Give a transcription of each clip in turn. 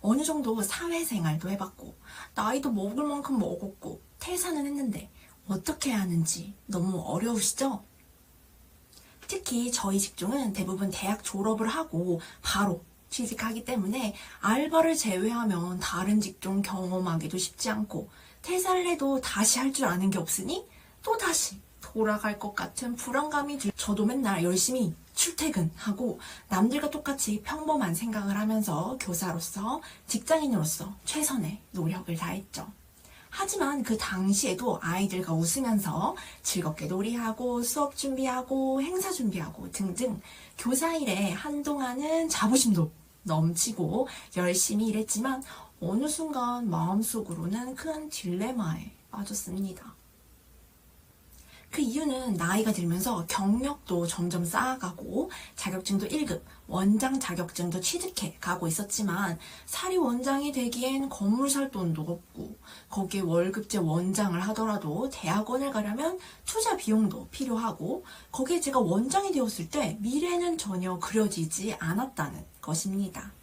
어느 정도 사회생활도 해봤고 나이도 먹을 만큼 먹었고 퇴사는 했는데 어떻게 해야 하는지 너무 어려우시죠? 특히 저희 직종은 대부분 대학 졸업을 하고 바로 취직하기 때문에 알바를 제외하면 다른 직종 경험하기도 쉽지 않고 퇴사를 해도 다시 할 줄 아는 게 없으니 또 다시 돌아갈 것 같은 불안감이 들. 저도 맨날 열심히 출퇴근하고 남들과 똑같이 평범한 생각을 하면서 교사로서 직장인으로서 최선의 노력을 다했죠. 하지만 그 당시에도 아이들과 웃으면서 즐겁게 놀이하고 수업 준비하고 행사 준비하고 등등 교사 일에 한동안은 자부심도 넘치고 열심히 일했지만 어느 순간 마음속으로는 큰 딜레마에 빠졌습니다. 그 이유는 나이가 들면서 경력도 점점 쌓아가고 자격증도 1급, 원장 자격증도 취득해 가고 있었지만 사리 원장이 되기엔 건물 살 돈도 없고 거기에 월급제 원장을 하더라도 대학원을 가려면 투자 비용도 필요하고 거기에 제가 원장이 되었을 때 미래는 전혀 그려지지 않았다는 것입니다.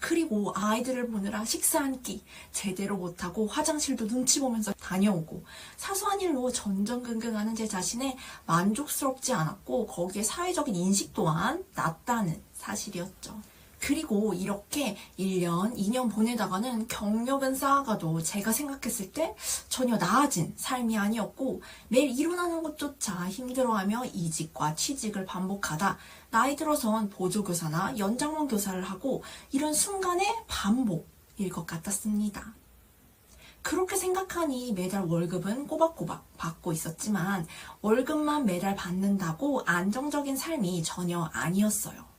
그리고 아이들을 보느라 식사 한 끼 제대로 못하고 화장실도 눈치 보면서 다녀오고 사소한 일로 전전긍긍하는 제 자신에 만족스럽지 않았고 거기에 사회적인 인식 또한 낮다는 사실이었죠. 그리고 이렇게 1년, 2년 보내다가는 경력은 쌓아가도 제가 생각했을 때 전혀 나아진 삶이 아니었고 매일 일어나는 것조차 힘들어하며 이직과 취직을 반복하다 나이 들어선 보조교사나 연장원 교사를 하고 이런 순간의 반복일 것 같았습니다. 그렇게 생각하니 매달 월급은 꼬박꼬박 받고 있었지만 월급만 매달 받는다고 안정적인 삶이 전혀 아니었어요.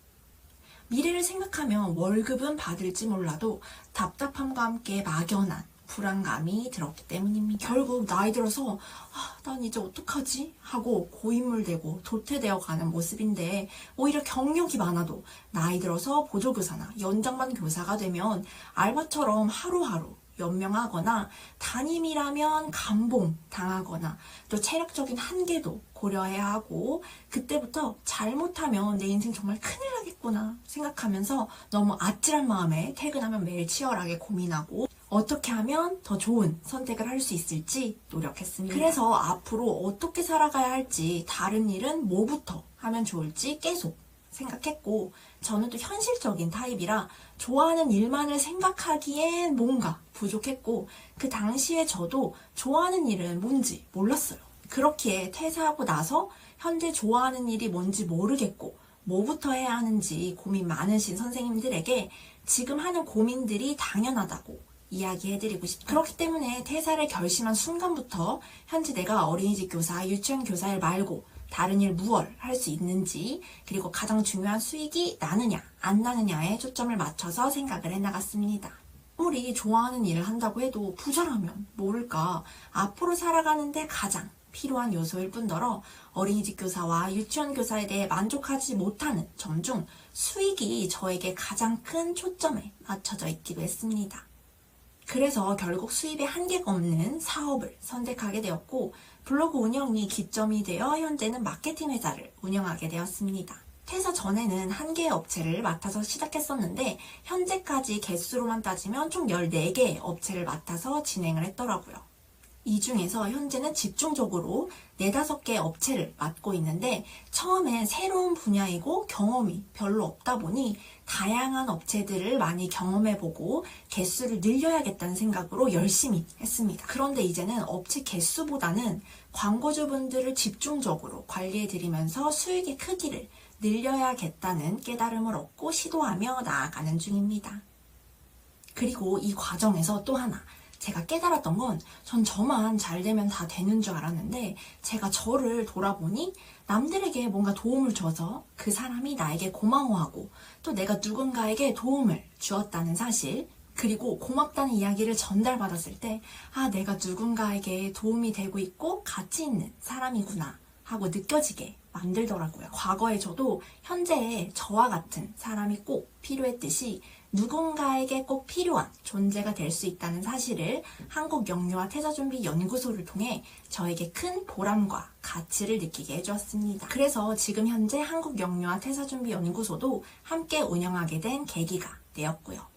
미래를 생각하면 월급은 받을지 몰라도 답답함과 함께 막연한 불안감이 들었기 때문입니다. 결국 나이 들어서 아, 난 이제 어떡하지? 하고 고인물되고 도태되어 가는 모습인데 오히려 경력이 많아도 나이 들어서 보조교사나 연장반 교사가 되면 알바처럼 하루하루 연명하거나 담임이라면 감봉 당하거나 또 체력적인 한계도 고려해야 하고 그때부터 잘못하면 내 인생 정말 큰일 나겠구나 생각하면서 너무 아찔한 마음에 퇴근하면 매일 치열하게 고민하고 어떻게 하면 더 좋은 선택을 할 수 있을지 노력했습니다. 그래서 앞으로 어떻게 살아가야 할지 다른 일은 뭐부터 하면 좋을지 계속 생각했고 저는 또 현실적인 타입이라 좋아하는 일만을 생각하기엔 뭔가 부족했고 그 당시에 저도 좋아하는 일은 뭔지 몰랐어요. 그렇기에 퇴사하고 나서 현재 좋아하는 일이 뭔지 모르겠고 뭐부터 해야 하는지 고민 많으신 선생님들에게 지금 하는 고민들이 당연하다고 이야기해드리고 싶다. 그렇기 때문에 퇴사를 결심한 순간부터 현재 내가 어린이집 교사, 유치원 교사 일 말고 다른 일 무얼 할 수 있는지 그리고 가장 중요한 수익이 나느냐 안 나느냐에 초점을 맞춰서 생각을 해나갔습니다. 아무리 좋아하는 일을 한다고 해도 부자라면 모를까 앞으로 살아가는데 가장 필요한 요소일 뿐더러 어린이집 교사와 유치원 교사에 대해 만족하지 못하는 점 중 수익이 저에게 가장 큰 초점에 맞춰져 있기도 했습니다. 그래서 결국 수입에 한계가 없는 사업을 선택하게 되었고 블로그 운영이 기점이 되어 현재는 마케팅 회사를 운영하게 되었습니다. 퇴사 전에는 한 개의 업체를 맡아서 시작했었는데 현재까지 개수로만 따지면 총 14개의 업체를 맡아서 진행을 했더라고요. 이 중에서 현재는 집중적으로 4, 5개의 업체를 맡고 있는데 처음엔 새로운 분야이고 경험이 별로 없다 보니 다양한 업체들을 많이 경험해보고 개수를 늘려야겠다는 생각으로 열심히 했습니다. 그런데 이제는 업체 개수보다는 광고주분들을 집중적으로 관리해드리면서 수익의 크기를 늘려야겠다는 깨달음을 얻고 시도하며 나아가는 중입니다. 그리고 이 과정에서 또 하나 제가 깨달았던 건 전 저만 잘 되면 다 되는 줄 알았는데 제가 저를 돌아보니 남들에게 뭔가 도움을 줘서 그 사람이 나에게 고마워하고 또 내가 누군가에게 도움을 주었다는 사실 그리고 고맙다는 이야기를 전달받았을 때 아, 내가 누군가에게 도움이 되고 있고 가치 있는 사람이구나 하고 느껴지게 만들더라고요. 과거에 저도 현재의 저와 같은 사람이 꼭 필요했듯이 누군가에게 꼭 필요한 존재가 될 수 있다는 사실을 한국 영유아 퇴사 준비 연구소를 통해 저에게 큰 보람과 가치를 느끼게 해주었습니다. 그래서 지금 현재 한국 영유아 퇴사 준비 연구소도 함께 운영하게 된 계기가 되었고요.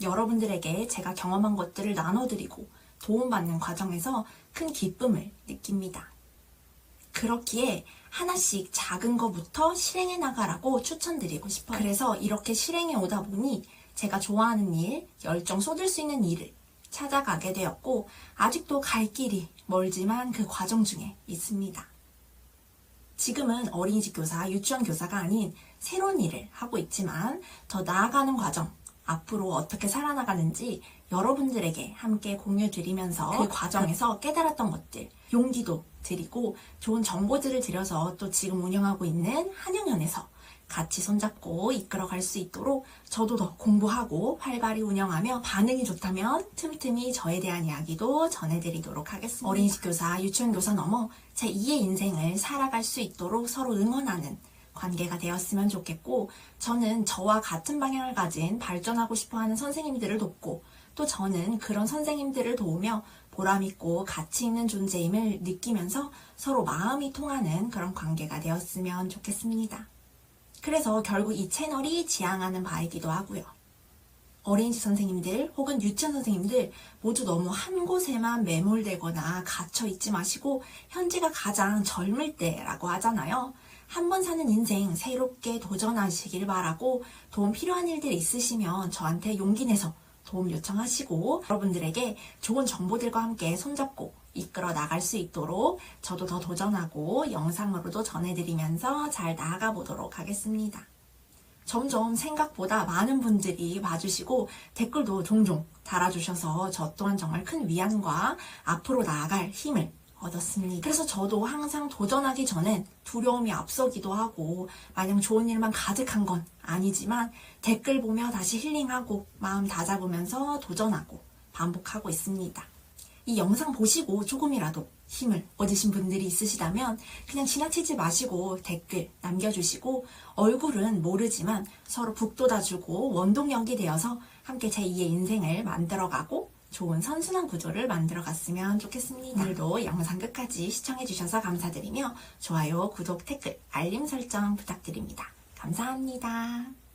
여러분들에게 제가 경험한 것들을 나눠드리고 도움받는 과정에서 큰 기쁨을 느낍니다. 그렇기에 하나씩 작은 거부터 실행해 나가라고 추천드리고 싶어요. 그래서 이렇게 실행해 오다 보니 제가 좋아하는 일, 열정 쏟을 수 있는 일을 찾아가게 되었고, 아직도 갈 길이 멀지만 그 과정 중에 있습니다. 지금은 어린이집 교사, 유치원 교사가 아닌 새로운 일을 하고 있지만 더 나아가는 과정, 앞으로 어떻게 살아나가는지 여러분들에게 함께 공유 드리면서 그 과정에서 깨달았던 것들, 용기도 드리고 좋은 정보들을 드려서 또 지금 운영하고 있는 한영연에서 같이 손잡고 이끌어갈 수 있도록 저도 더 공부하고 활발히 운영하며 반응이 좋다면 틈틈이 저에 대한 이야기도 전해드리도록 하겠습니다. 어린이집 교사, 유치원 교사 넘어 제 2의 인생을 살아갈 수 있도록 서로 응원하는 관계가 되었으면 좋겠고 저는 저와 같은 방향을 가진 발전하고 싶어하는 선생님들을 돕고 또 저는 그런 선생님들을 도우며 보람있고 가치 있는 존재임을 느끼면서 서로 마음이 통하는 그런 관계가 되었으면 좋겠습니다. 그래서 결국 이 채널이 지향하는 바이기도 하고요. 어린이집 선생님들 혹은 유치원 선생님들 모두 너무 한 곳에만 매몰되거나 갇혀 있지 마시고 현재가 가장 젊을 때라고 하잖아요. 한 번 사는 인생 새롭게 도전하시길 바라고 도움 필요한 일들 있으시면 저한테 용기 내서 도움 요청하시고 여러분들에게 좋은 정보들과 함께 손잡고 이끌어 나갈 수 있도록 저도 더 도전하고 영상으로도 전해드리면서 잘 나아가 보도록 하겠습니다. 점점 생각보다 많은 분들이 봐주시고 댓글도 종종 달아주셔서 저 또한 정말 큰 위안과 앞으로 나아갈 힘을 얻었습니다. 그래서 저도 항상 도전하기 전엔 두려움이 앞서기도 하고 마냥 좋은 일만 가득한 건 아니지만 댓글 보며 다시 힐링하고 마음 다잡으면서 도전하고 반복하고 있습니다. 이 영상 보시고 조금이라도 힘을 얻으신 분들이 있으시다면 그냥 지나치지 마시고 댓글 남겨주시고 얼굴은 모르지만 서로 북돋아주고 원동력이 되어서 함께 제2의 인생을 만들어가고 좋은 선순환 구조를 만들어 갔으면 좋겠습니다. 오늘도 영상 끝까지 시청해주셔서 감사드리며 좋아요, 구독, 댓글, 알림 설정 부탁드립니다. 감사합니다.